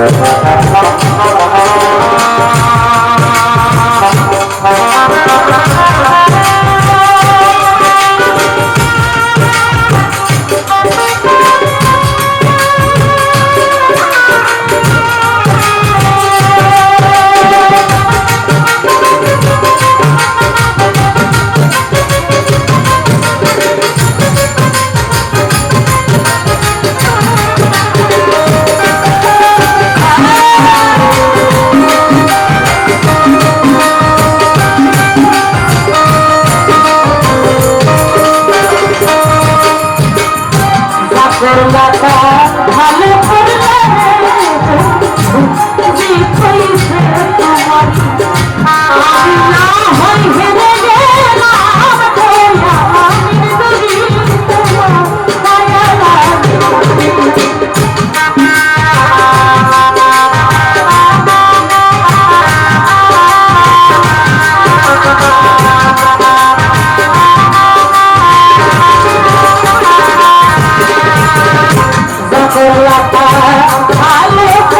Gracias. Santa Claus. Alo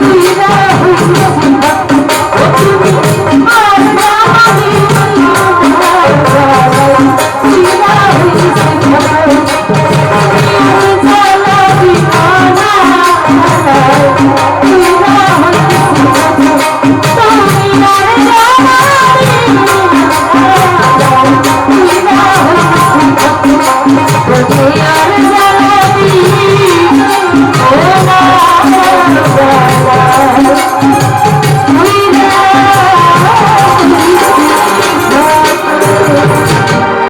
你这个不，个。Thank